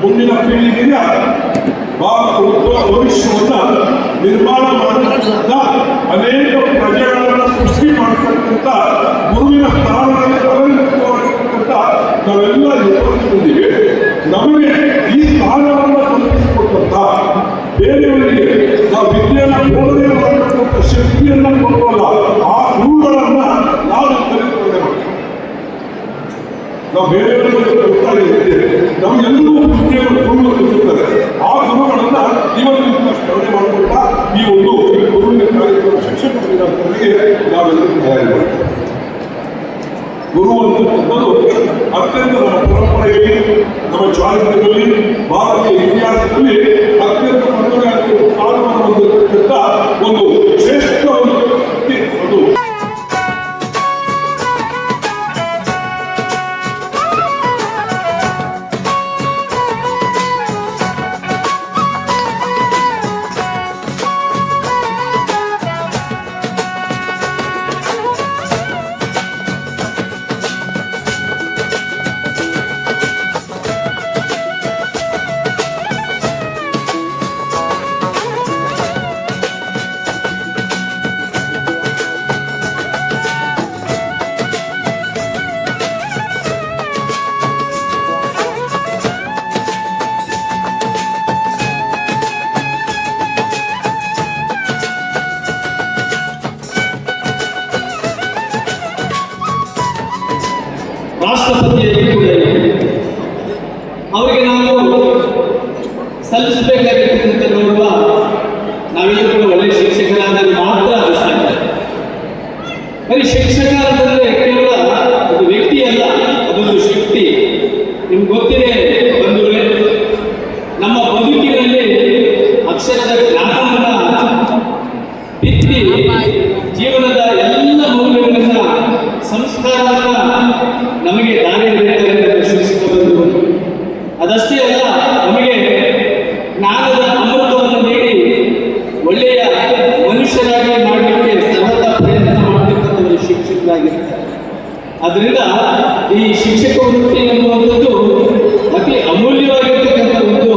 ಮುಂದಿನ ಪೀಳಿಗೆಯ ಭವಿಷ್ಯವನ್ನ ನಿರ್ಮಾಣ ಮಾಡತಕ್ಕಂಥ ಅನೇಕ ಪ್ರಜೆಗಳನ್ನ ಸೃಷ್ಟಿ ಮಾಡತಕ್ಕಂಥ ಗುರುವಿನ ಸ್ಥಾನದಲ್ಲಿ ಅವಲಂಬಿತವಾಗಿರ್ತಕ್ಕಂಥ ನಾವೆಲ್ಲ ಯೋಚಿಸಿದ್ದೀವಿ ನಮಗೆ ಈ ಸ್ಥಾನವನ್ನು ಕಲ್ಪಿಸಿಕೊಟ್ಟಂತ ಬೇರೆಯವರಿಗೆ ನಾವು ವಿದ್ಯೆಯನ್ನು ಬೋಧನೆ ಮಾಡತಕ್ಕಂಥ ಶಕ್ತಿಯನ್ನ ಕೊಡುವಲ್ಲ ಆ ಗುರುಗಳನ್ನ ನಾವು ಕಲಿತುಕೊಳ್ಳಬೇಕು ನಾವು ಕೊಡ್ತಾ ಇದ್ದೇವೆ ವಿದ್ಯೆಯನ್ನು ಗುರುಗಳು ಕಲಿಸುತ್ತಾರೆ ಆ ಗುರುಗಳನ್ನ ಇವತ್ತು ಸ್ಮರಣೆ ಮಾಡಿಕೊಳ್ತಾ ಈ ಒಂದು ಗುರುವಿನ ಕಾರ್ಯಕ್ರಮ ಶಿಕ್ಷಣ ನಾವೆಲ್ಲರೂ ತಯಾರಿ ಮಾಡ್ತೇವೆ. ಗುರು ಅಂತಕ್ಕಂಥದ್ದು ಅತ್ಯಂತ ನಮ್ಮ ಪರಂಪರೆಯಲ್ಲಿ, ನಮ್ಮ ಚಾರಿತ್ರ್ಯದಲ್ಲಿ ಭಾರತೀಯ ಇತಿಹಾಸದಲ್ಲಿ ನಮಗೆ ದಾರಿ ಹಿಡಿಯುತ್ತಾರೆ ಶಿಕ್ಷಕ ಬಂಧುಗಳು ಅದಷ್ಟೇ ಅಲ್ಲ, ನಮಗೆ ಜ್ಞಾನದ ಅಮೃತವನ್ನು ನೀಡಿ ಒಳ್ಳೆಯ ಮನುಷ್ಯರಾಗಿ ಮಾಡಲಿಕ್ಕೆ ಸತತ ಪ್ರಯತ್ನ ಮಾಡತಕ್ಕಂಥವರು ಶಿಕ್ಷಕರಾಗಿರ್ತಾರೆ. ಅದರಿಂದ ಈ ಶಿಕ್ಷಕ ವೃತ್ತಿ ಎನ್ನುವಂಥದ್ದು ಅತಿ ಅಮೂಲ್ಯವಾಗಿರ್ತಕ್ಕಂಥ ಒಂದು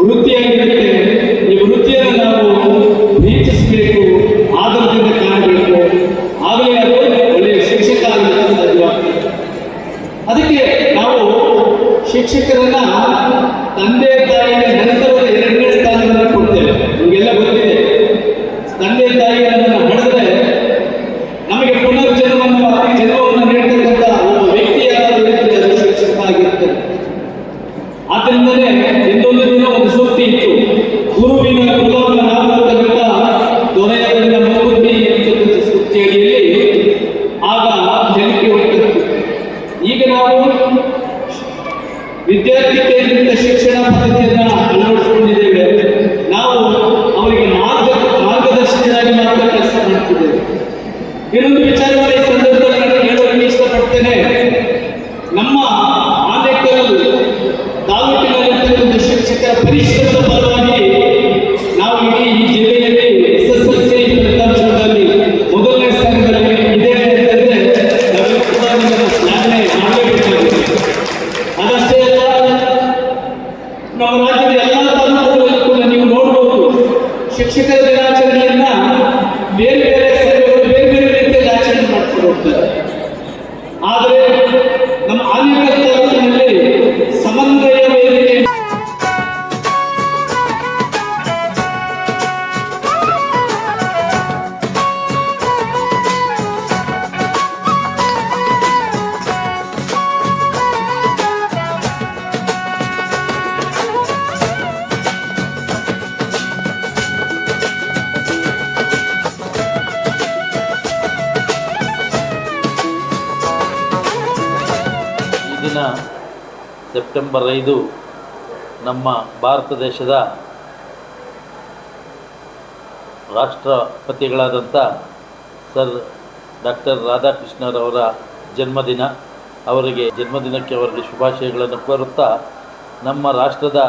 ವೃತ್ತಿಯಾಗಿರುತ್ತೆ. ಈ ವೃತ್ತಿಯನ್ನು ಪದ್ಧತಿಯನ್ನ ಅಳವಡಿಸಿಕೊಂಡಿದ್ದೇವೆ. ನಾವು ಅವರಿಗೆ ಮಾರ್ಗ ಮಾರ್ಗದರ್ಶಕರಾಗಿ ಮಾತ್ರ ಕೆಲಸ ಮಾಡ್ತಿದ್ದೇವೆ. ಇನ್ನೊಂದು ವಿಚಾರವನ್ನು ದಿನ ಸೆಪ್ಟೆಂಬರ್ ಐದು ನಮ್ಮ ಭಾರತ ದೇಶದ ರಾಷ್ಟ್ರಪತಿಗಳಾದಂಥ ಸರ್ ಡಾಕ್ಟರ್ ರಾಧಾಕೃಷ್ಣರವರ ಜನ್ಮದಿನ. ಅವರಿಗೆ ಜನ್ಮದಿನಕ್ಕೆ ಅವರಿಗೆ ಶುಭಾಶಯಗಳನ್ನು ಕೋರುತ್ತಾ ನಮ್ಮ ರಾಷ್ಟ್ರದ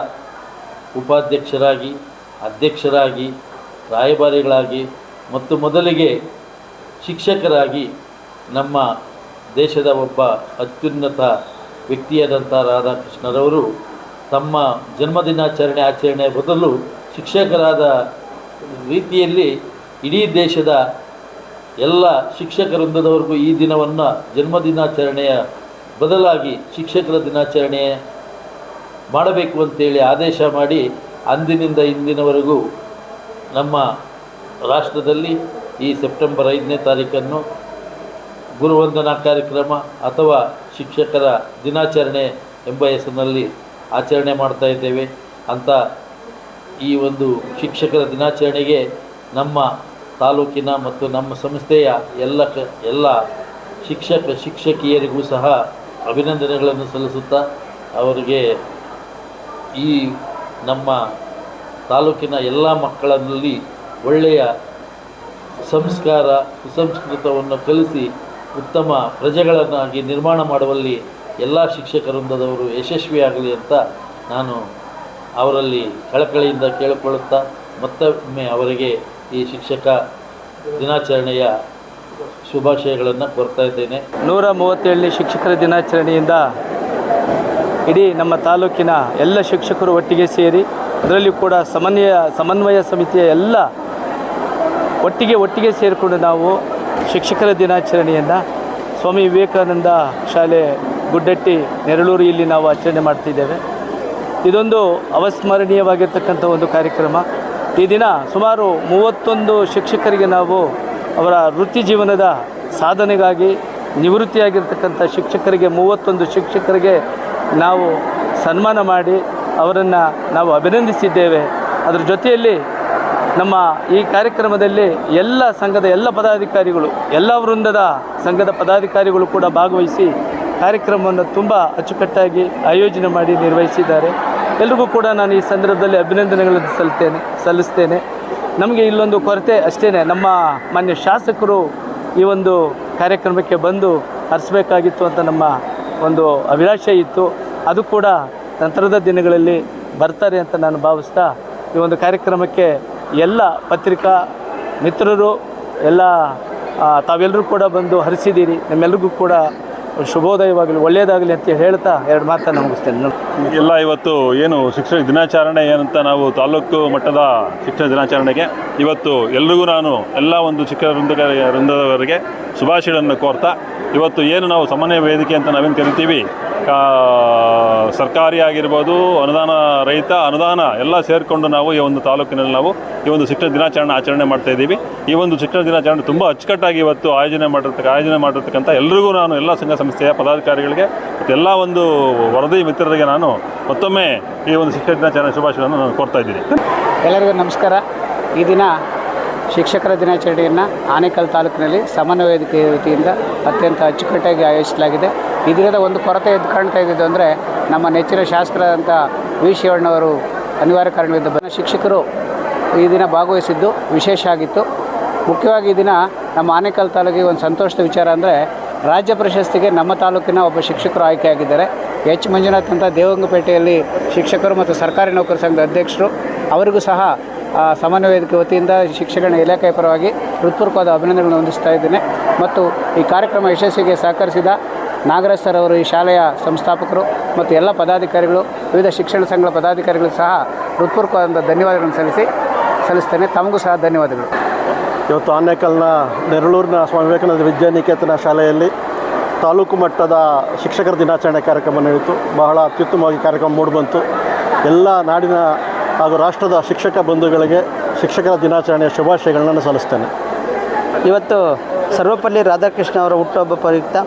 ಉಪಾಧ್ಯಕ್ಷರಾಗಿ, ಅಧ್ಯಕ್ಷರಾಗಿ, ರಾಯಭಾರಿಗಳಾಗಿ ಮತ್ತು ಮೊದಲಿಗೆ ಶಿಕ್ಷಕರಾಗಿ ನಮ್ಮ ದೇಶದ ಒಬ್ಬ ಅತ್ಯುನ್ನತ ವ್ಯಕ್ತಿಯಾದಂಥ ರಾಧಾಕೃಷ್ಣರವರು ತಮ್ಮ ಜನ್ಮದಿನಾಚರಣೆ ಆಚರಣೆ ಬದಲು ಶಿಕ್ಷಕರಾದ ರೀತಿಯಲ್ಲಿ ಇಡೀ ದೇಶದ ಎಲ್ಲ ಶಿಕ್ಷಕ ವೃಂದದವರೆಗೂ ಈ ದಿನವನ್ನು ಜನ್ಮದಿನಾಚರಣೆಯ ಬದಲಾಗಿ ಶಿಕ್ಷಕರ ದಿನಾಚರಣೆ ಮಾಡಬೇಕು ಅಂತೇಳಿ ಆದೇಶ ಮಾಡಿ ಅಂದಿನಿಂದ ಇಂದಿನವರೆಗೂ ನಮ್ಮ ರಾಷ್ಟ್ರದಲ್ಲಿ ಈ ಸೆಪ್ಟೆಂಬರ್ ಐದನೇ ತಾರೀಕನ್ನು ಗುರುವಂದನಾ ಕಾರ್ಯಕ್ರಮ ಅಥವಾ ಶಿಕ್ಷಕರ ದಿನಾಚರಣೆ ಎಂಬ ಹೆಸರಿನಲ್ಲಿ ಆಚರಣೆ ಮಾಡ್ತಾ ಇದ್ದೇವೆ. ಅಂತ ಈ ಒಂದು ಶಿಕ್ಷಕರ ದಿನಾಚರಣೆಗೆ ನಮ್ಮ ತಾಲೂಕಿನ ಮತ್ತು ನಮ್ಮ ಸಂಸ್ಥೆಯ ಎಲ್ಲ ಕ, ಎಲ್ಲ ಶಿಕ್ಷಕ, ಶಿಕ್ಷಕಿಯರಿಗೂ ಸಹ ಅಭಿನಂದನೆಗಳನ್ನು ಸಲ್ಲಿಸುತ್ತಾ ಅವರಿಗೆ ಈ ನಮ್ಮ ತಾಲೂಕಿನ ಎಲ್ಲ ಮಕ್ಕಳಲ್ಲಿ ಒಳ್ಳೆಯ ಸಂಸ್ಕಾರ, ಸುಸಂಸ್ಕೃತವನ್ನು ಕಲಿಸಿ ಉತ್ತಮ ಪ್ರಜೆಗಳನ್ನಾಗಿ ನಿರ್ಮಾಣ ಮಾಡುವಲ್ಲಿ ಎಲ್ಲ ಶಿಕ್ಷಕ ವೃಂದದವರು ಯಶಸ್ವಿಯಾಗಲಿ ಅಂತ ನಾನು ಅವರಲ್ಲಿ ಕಳಕಳಿಯಿಂದ ಕೇಳಿಕೊಳ್ಳುತ್ತಾ ಮತ್ತೊಮ್ಮೆ ಅವರಿಗೆ ಈ ಶಿಕ್ಷಕ ದಿನಾಚರಣೆಯ ಶುಭಾಶಯಗಳನ್ನು ಕೋರ್ತಾ ಇದ್ದೇನೆ. ನೂರ ಮೂವತ್ತೇಳನೇ ಶಿಕ್ಷಕರ ದಿನಾಚರಣೆಯಿಂದ ಇಡೀ ನಮ್ಮ ತಾಲೂಕಿನ ಎಲ್ಲ ಶಿಕ್ಷಕರು ಒಟ್ಟಿಗೆ ಸೇರಿ, ಅದರಲ್ಲಿ ಕೂಡ ಸಮನ್ವಯ ಸಮನ್ವಯ ಸಮಿತಿಯ ಎಲ್ಲ ಒಟ್ಟಿಗೆ ಒಟ್ಟಿಗೆ ಸೇರಿಕೊಂಡು ನಾವು ಶಿಕ್ಷಕರ ದಿನಾಚರಣೆಯನ್ನು ಸ್ವಾಮಿ ವಿವೇಕಾನಂದ ಶಾಲೆ ಗುಡ್ಡಟ್ಟಿ ನೆರಳೂರು ಇಲ್ಲಿ ನಾವು ಆಚರಣೆ ಮಾಡ್ತಿದ್ದೇವೆ. ಇದೊಂದು ಅವಸ್ಮರಣೀಯವಾಗಿರ್ತಕ್ಕಂಥ ಒಂದು ಕಾರ್ಯಕ್ರಮ. ಈ ದಿನ ಸುಮಾರು ಮೂವತ್ತೊಂದು ಶಿಕ್ಷಕರಿಗೆ ನಾವು ಅವರ ವೃತ್ತಿ ಜೀವನದ ಸಾಧನೆಗಾಗಿ ನಿವೃತ್ತಿಯಾಗಿರ್ತಕ್ಕಂಥ ಶಿಕ್ಷಕರಿಗೆ, ಮೂವತ್ತೊಂದು ಶಿಕ್ಷಕರಿಗೆ ನಾವು ಸನ್ಮಾನ ಮಾಡಿ ಅವರನ್ನು ನಾವು ಅಭಿನಂದಿಸಿದ್ದೇವೆ. ಅದರ ಜೊತೆಯಲ್ಲಿ ನಮ್ಮ ಈ ಕಾರ್ಯಕ್ರಮದಲ್ಲಿ ಎಲ್ಲ ಸಂಘದ ಎಲ್ಲ ಪದಾಧಿಕಾರಿಗಳು, ಎಲ್ಲ ವೃಂದದ ಸಂಘದ ಪದಾಧಿಕಾರಿಗಳು ಕೂಡ ಭಾಗವಹಿಸಿ ಕಾರ್ಯಕ್ರಮವನ್ನು ತುಂಬ ಅಚ್ಚುಕಟ್ಟಾಗಿ ಆಯೋಜನೆ ಮಾಡಿ ನಿರ್ವಹಿಸಿದ್ದಾರೆ. ಎಲ್ರಿಗೂ ಕೂಡ ನಾನು ಈ ಸಂದರ್ಭದಲ್ಲಿ ಅಭಿನಂದನೆಗಳನ್ನು ಸಲ್ತೇನೆ ಸಲ್ಲಿಸ್ತೇನೆ. ನಮಗೆ ಇಲ್ಲೊಂದು ಕೊರತೆ ಅಷ್ಟೇ ನಮ್ಮ ಮಾನ್ಯ ಶಾಸಕರು ಈ ಒಂದು ಕಾರ್ಯಕ್ರಮಕ್ಕೆ ಬಂದು ಹರಿಸಬೇಕಾಗಿತ್ತು ಅಂತ ನಮ್ಮ ಒಂದು ಅಭಿಲಾಷೆ ಇತ್ತು. ಅದು ಕೂಡ ನಂತರದ ದಿನಗಳಲ್ಲಿ ಬರ್ತಾರೆ ಅಂತ ನಾನು ಭಾವಿಸ್ತಾ ಈ ಒಂದು ಕಾರ್ಯಕ್ರಮಕ್ಕೆ ಎಲ್ಲ ಪತ್ರಿಕಾ ಮಿತ್ರರು ಎಲ್ಲ ತಾವೆಲ್ಲರೂ ಕೂಡ ಬಂದು ಹರಿಸಿದ್ದೀರಿ. ನಿಮ್ಮೆಲ್ರಿಗೂ ಕೂಡ ಶುಭೋದಯವಾಗಲಿ ಒಳ್ಳೆಯದಾಗಲಿ ಅಂತ ಹೇಳ್ತಾ ಎರಡು ಮಾತನ್ನು ಮುಗಿಸ್ತೇನೆ. ಎಲ್ಲ ಇವತ್ತು ಏನು ಶಿಕ್ಷಣ ದಿನಾಚರಣೆ ಏನಂತ ನಾವು ತಾಲೂಕು ಮಟ್ಟದ ಶಿಕ್ಷಣ ದಿನಾಚರಣೆಗೆ ಇವತ್ತು ಎಲ್ರಿಗೂ ನಾನು ಎಲ್ಲ ಒಂದು ಶಿಕ್ಷಣ ವೃಂದ ವೃಂದದವರಿಗೆ ಶುಭಾಶಯಗಳನ್ನು ಕೋರ್ತಾ, ಇವತ್ತು ಏನು ನಾವು ಸಮನ್ವಯ ವೇದಿಕೆ ಅಂತ ನಾವೇನು ಕರಿತೀವಿ ಸರ್ಕಾರಿ ಆಗಿರ್ಬೋದು, ಅನುದಾನ ರಹಿತ, ಅನುದಾನ ಎಲ್ಲ ಸೇರಿಕೊಂಡು ನಾವು ಈ ಒಂದು ತಾಲೂಕಿನಲ್ಲಿ ನಾವು ಈ ಒಂದು ಶಿಕ್ಷಣ ದಿನಾಚರಣೆ ಆಚರಣೆ ಮಾಡ್ತಾ ಇದ್ದೀವಿ. ಈ ಒಂದು ಶಿಕ್ಷಣ ದಿನಾಚರಣೆ ತುಂಬ ಅಚ್ಚುಕಟ್ಟಾಗಿ ಇವತ್ತು ಆಯೋಜನೆ ಮಾಡಿರ್ತಕ್ಕ, ಆಯೋಜನೆ ಮಾಡಿರ್ತಕ್ಕಂಥ ಎಲ್ರಿಗೂ ನಾನು ಎಲ್ಲ ಸಂಘ ಸಂಸ್ಥೆಯ ಪದಾಧಿಕಾರಿಗಳಿಗೆ ಎಲ್ಲ ಒಂದು ವರದಿ ಮಿತ್ರರಿಗೆ ನಾನು ಮತ್ತೊಮ್ಮೆ ಈ ಒಂದು ಶಿಕ್ಷಕ ದಿನಾಚರಣೆ ಶುಭಾಶಯವನ್ನು ನಾನು ಕೊಡ್ತಾ ಇದ್ದೀನಿ. ಎಲ್ಲರಿಗೂ ನಮಸ್ಕಾರ. ಈ ದಿನ ಶಿಕ್ಷಕರ ದಿನಾಚರಣೆಯನ್ನು ಆನೇಕಲ್ ತಾಲೂಕಿನಲ್ಲಿ ಸಮನ್ವಯ ವೇದಿಕೆ ವತಿಯಿಂದ ಅತ್ಯಂತ ಅಚ್ಚುಕಟ್ಟಾಗಿ ಆಯೋಜಿಸಲಾಗಿದೆ. ಈ ದಿನದ ಒಂದು ಕೊರತೆ ಎದ್ದು ಕಾಣ್ತಾ ಇದ್ದಿದ್ದು ಅಂದರೆ ನಮ್ಮ ನೆಚ್ಚಿನ ಶಾಸಕರಾದಂಥ ವಿ. ಶಿವಣ್ಣವರು ಅನಿವಾರ್ಯ ಕಾರಣಗಳಿಂದ ಬಂದ ಶಿಕ್ಷಕರು ಈ ದಿನ ಭಾಗವಹಿಸಿದ್ದು ವಿಶೇಷ ಆಗಿತ್ತು. ಮುಖ್ಯವಾಗಿ ಈ ದಿನ ನಮ್ಮ ಆನೇಕಲ್ ತಾಲೂಕಿಗೆ ಒಂದು ಸಂತೋಷದ ವಿಚಾರ ಅಂದರೆ ರಾಜ್ಯ ಪ್ರಶಸ್ತಿಗೆ ನಮ್ಮ ತಾಲೂಕಿನ ಒಬ್ಬ ಶಿಕ್ಷಕರು ಆಯ್ಕೆಯಾಗಿದ್ದಾರೆ. ಎಚ್. ಮಂಜುನಾಥ್ ಅಂತ ದೇವಂಗಪೇಟೆಯಲ್ಲಿ ಶಿಕ್ಷಕರು ಮತ್ತು ಸರ್ಕಾರಿ ನೌಕರ ಸಂಘದ ಅಧ್ಯಕ್ಷರು. ಅವರಿಗೂ ಸಹ ಸಮನ್ವಯ ವೇದಿಕೆ ವತಿಯಿಂದ ಶಿಕ್ಷಣ ಇಲಾಖೆಯ ಪರವಾಗಿ ಹೃತ್ಪೂರ್ವಕವಾದ ಅಭಿನಂದನೆಗಳನ್ನು ಹೊಂದಿಸ್ತಾ ಇದ್ದೇನೆ. ಮತ್ತು ಈ ಕಾರ್ಯಕ್ರಮ ಯಶಸ್ವಿಗೆ ಸಹಕರಿಸಿದ ನಾಗರಾಜ್ ಸರ್ ಅವರು ಈ ಶಾಲೆಯ ಸಂಸ್ಥಾಪಕರು ಮತ್ತು ಎಲ್ಲ ಪದಾಧಿಕಾರಿಗಳು, ವಿವಿಧ ಶಿಕ್ಷಣ ಸಂಘಗಳ ಪದಾಧಿಕಾರಿಗಳು ಸಹ ಹೃತ್ಪೂರ್ವಕವಾದಂಥ ಧನ್ಯವಾದಗಳನ್ನು ಸಲ್ಲಿಸಿ, ಸಲ್ಲಿಸ್ತೇನೆ. ತಮಗೂ ಸಹ ಧನ್ಯವಾದಗಳು. ಇವತ್ತು ಆನೇಕಲ್ನ ನೆರಳೂರಿನ ಸ್ವಾಮಿ ವಿವೇಕಾನಂದ ವಿದ್ಯಾನಿಕೇತನ ಶಾಲೆಯಲ್ಲಿ ತಾಲೂಕು ಮಟ್ಟದ ಶಿಕ್ಷಕರ ದಿನಾಚರಣೆ ಕಾರ್ಯಕ್ರಮ ನಡೆಯಿತು. ಬಹಳ ಅತ್ಯುತ್ತಮವಾಗಿ ಕಾರ್ಯಕ್ರಮ ಮೂಡಿಬಂತು ಎಲ್ಲ ನಾಡಿನ ಹಾಗೂ ರಾಷ್ಟ್ರದ ಶಿಕ್ಷಕ ಬಂಧುಗಳಿಗೆ ಶಿಕ್ಷಕರ ದಿನಾಚರಣೆಯ ಶುಭಾಶಯಗಳನ್ನು ಸಲ್ಲಿಸ್ತೇನೆ. ಇವತ್ತು ಸರ್ವಪಲ್ಲಿ ರಾಧಾಕೃಷ್ಣ ಅವರ ಹುಟ್ಟುಹಬ್ಬ ಪ್ರಯುಕ್ತ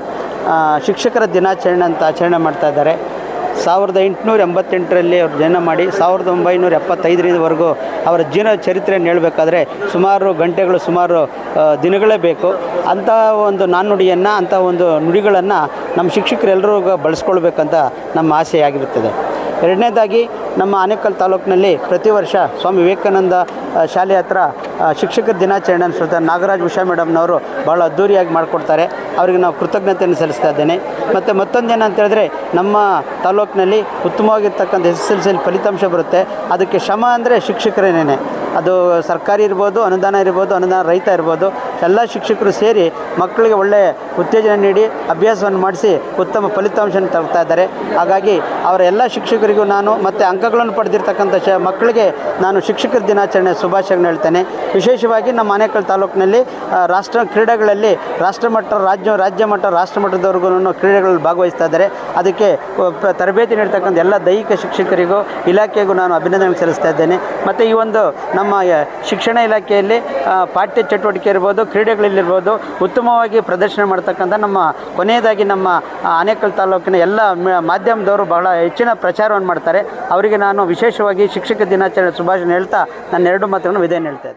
ಶಿಕ್ಷಕರ ದಿನಾಚರಣೆ ಅಂತ ಆಚರಣೆ ಮಾಡ್ತಾ ಇದ್ದಾರೆ. ಸಾವಿರದ ಎಂಟುನೂರ ಎಂಬತ್ತೆಂಟರಲ್ಲಿ ಅವರು ಜನ ಮಾಡಿ ಸಾವಿರದ ಒಂಬೈನೂರ ಎಪ್ಪತ್ತೈದರವರೆಗೂ ಅವರ ಜೀವನ ಚರಿತ್ರೆಯನ್ನು ಹೇಳಬೇಕಾದ್ರೆ ಸುಮಾರು ಗಂಟೆಗಳು, ಸುಮಾರು ದಿನಗಳೇ ಬೇಕು. ಅಂಥ ಒಂದು ನಾಣ್ಣುಡಿಯನ್ನು ಅಂಥ ಒಂದು ನುಡಿಗಳನ್ನು ನಮ್ಮ ಶಿಕ್ಷಕರೆಲ್ಲರೂ ಬಳಸ್ಕೊಳ್ಬೇಕಂತ ನಮ್ಮ ಆಸೆಯಾಗಿರುತ್ತದೆ. ಎರಡನೇದಾಗಿ ನಮ್ಮ ಆನೇಕಲ್ ತಾಲೂಕಿನಲ್ಲಿ ಪ್ರತಿ ವರ್ಷ ಸ್ವಾಮಿ ವಿವೇಕಾನಂದ ಶಾಲೆ ಹತ್ರ ಶಿಕ್ಷಕರ ದಿನಾಚರಣೆ ಅನಿಸುತ್ತೆ ನಾಗರಾಜ್ ಉಷಾ ಮೇಡಮ್ನವರು ಭಾಳ ಅದ್ಧೂರಿಯಾಗಿ ಮಾಡಿಕೊಡ್ತಾರೆ. ಅವರಿಗೆ ನಾವು ಕೃತಜ್ಞತೆಯನ್ನು ಸಲ್ಲಿಸ್ತಾ ಇದ್ದೇನೆ. ಮತ್ತು ಮತ್ತೊಂದು ಅಂತ ಹೇಳಿದ್ರೆ, ನಮ್ಮ ತಾಲೂಕಿನಲ್ಲಿ ಉತ್ತಮವಾಗಿರ್ತಕ್ಕಂಥ ಎಸ್ ಎಸ್ ಎಲ್ ಸಿಯಲ್ಲಿ ಫಲಿತಾಂಶ ಬರುತ್ತೆ. ಅದಕ್ಕೆ ಶ್ರಮ ಅಂದರೆ ಶಿಕ್ಷಕರೇನೇ. ಅದು ಸರ್ಕಾರಿ ಇರ್ಬೋದು, ಅನುದಾನ ಇರ್ಬೋದು, ಅನುದಾನ ರೈತ ಇರ್ಬೋದು. ಎಲ್ಲ ಶಿಕ್ಷಕರು ಸೇರಿ ಮಕ್ಕಳಿಗೆ ಒಳ್ಳೆಯ ಉತ್ತೇಜನ ನೀಡಿ ಅಭ್ಯಾಸವನ್ನು ಮಾಡಿಸಿ ಉತ್ತಮ ಫಲಿತಾಂಶವನ್ನು ತರ್ತಾ ಇದ್ದಾರೆ. ಹಾಗಾಗಿ ಅವರ ಎಲ್ಲ ಶಿಕ್ಷಕರಿಗೂ ನಾನು ಮತ್ತು ಅಂಕಗಳನ್ನು ಪಡೆದಿರ್ತಕ್ಕಂಥ ಶ ಮಕ್ಕಳಿಗೆ ನಾನು ಶಿಕ್ಷಕರ ದಿನಾಚರಣೆ ಶುಭಾಶಯಗಳನ್ನು ಹೇಳ್ತೇನೆ. ವಿಶೇಷವಾಗಿ ನಮ್ಮ ಆನೇಕಲ್ ತಾಲೂಕಿನಲ್ಲಿ ರಾಷ್ಟ್ರ ಕ್ರೀಡೆಗಳಲ್ಲಿ ರಾಷ್ಟ್ರಮಟ್ಟ, ರಾಜ್ಯ ರಾಜ್ಯ ಮಟ್ಟ ರಾಷ್ಟ್ರ ಮಟ್ಟದವರೆಗೂ ಕ್ರೀಡೆಗಳಲ್ಲಿ ಭಾಗವಹಿಸ್ತಾ ಇದ್ದಾರೆ. ಅದಕ್ಕೆ ತರಬೇತಿ ನೀಡ್ತಕ್ಕಂಥ ಎಲ್ಲ ದೈಹಿಕ ಶಿಕ್ಷಕರಿಗೂ, ಇಲಾಖೆಗೂ ನಾನು ಅಭಿನಂದನೆ ಸಲ್ಲಿಸ್ತಾ ಇದ್ದೇನೆ. ಮತ್ತು ಈ ಒಂದು ನಮ್ಮ ಶಿಕ್ಷಣ ಇಲಾಖೆಯಲ್ಲಿ ಪಾಠ್ಯ ಚಟುವಟಿಕೆ ಇರ್ಬೋದು ಕ್ರೀಡೆಗಳಲ್ಲಿರ್ಬೋದು, ಉತ್ತಮವಾಗಿ ಪ್ರದರ್ಶನ ಮಾಡ್ತಕ್ಕಂಥ ನಮ್ಮ ಕೊನೆಯದಾಗಿ ನಮ್ಮ ಆನೇಕಲ್ ತಾಲೂಕಿನ ಎಲ್ಲ ಮಾಧ್ಯಮದವರು ಬಹಳ ಹೆಚ್ಚಿನ ಪ್ರಚಾರವನ್ನು ಮಾಡ್ತಾರೆ. ಅವರಿಗೆ ನಾನು ವಿಶೇಷವಾಗಿ ಶಿಕ್ಷಕ ದಿನಾಚರಣೆ ಶುಭಾಶಯ ಹೇಳ್ತಾ, ನನ್ನ ಎರಡು ಮಾತುಗಳನ್ನು ವಿದಯ ಹೇಳ್ತಾ